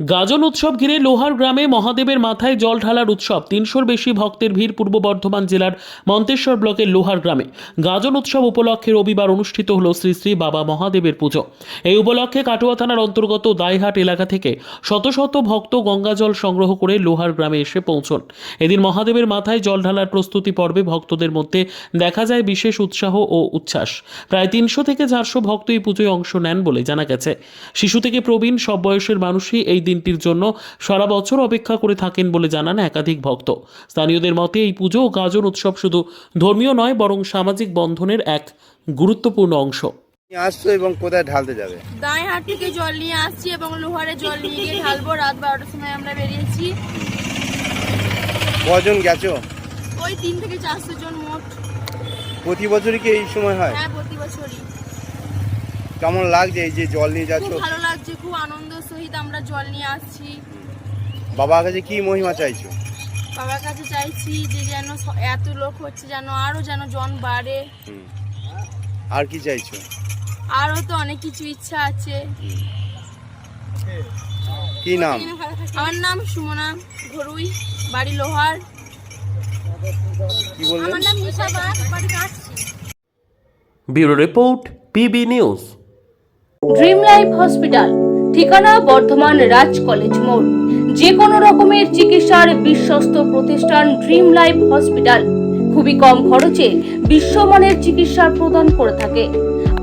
গাজন উৎসব ঘিরে লোহার গ্রামে মহাদেবের মাথায় জল ঢালার উৎসব। তিনশোর বেশি ভক্তের ভিড় পূর্ব বর্ধমান জেলার মন্তেশ্বর ব্লকের লোহার গ্রামে। গাজন উৎসব উপলক্ষে রবিবার অনুষ্ঠিত হল শ্রী শ্রী বাবা মহাদেবের পুজো। এই উপলক্ষে কাটোয়া থানার অন্তর্গত দাইহাট এলাকা থেকে শত শত ভক্ত গঙ্গাজল সংগ্রহ করে লোহার গ্রামে এসে পৌঁছন। এদিন মহাদেবের মাথায় জল ঢালার প্রস্তুতি পর্বে ভক্তদের মধ্যে দেখা যায় বিশেষ উৎসাহ ও উচ্ছ্বাস। প্রায় তিনশো থেকে চারশো ভক্ত এই পুজোয় অংশ নেন বলে জানা গেছে। শিশু থেকে প্রবীণ, সব বয়সের মানুষই এই দিনটির জন্য সারা বছর অপেক্ষা করে থাকেন বলে জানান একাধিক ভক্ত। স্থানীয়দের মতে এই পুজো ও গাজন উৎসব শুধু ধর্মীয় নয় বরং সামাজিক বন্ধনের এক গুরুত্বপূর্ণ অংশ। আসছো এবং কোথায় ঢালতে যাবে? দাঁড়াহাট থেকে জল নিয়ে আসছি এবং লোহারে জল নিয়ে গিয়ে ঢালবো। রাত বারোটার সময় আমরা বেরিয়েছি। কজন গেছো? ওই তিন থেকে চারশো জন মোট। প্রতি বছরই কি এই সময় হয়? হ্যাঁ প্রতি বছরই। কেমন লাগছে এই যে জল নিয়ে যাচ্ছ? খুব ভালো লাগছে খুব আনন্দ সহিত আমরা জল নিয়ে আসছি। বাবার কাছে কি মহিমা চাইছো? বাবার কাছে চাইছি যে যেন এত লোক হচ্ছে যেন আরও যেন জন বাড়ে। আর কি চাইছো? আরও তো অনেক কিছু ইচ্ছা আছে। কি নাম? আমার নাম সুমনা ঘরুই বাড়ি লোহার। কি বললেন? আমার নাম নিশা বাগ বাড়ি কাটছি bureau report PB news. Dream life hospital ঠিকানা বর্ধমান রাজ কলেজ মোড়। যে কোনো রকমের চিকিৎসার বিশ্বস্ত প্রতিষ্ঠান ড্রিম লাইফ হসপিটাল খুবই কম খরচে বিশ্বমানের চিকিৎসা প্রদান করে থাকে।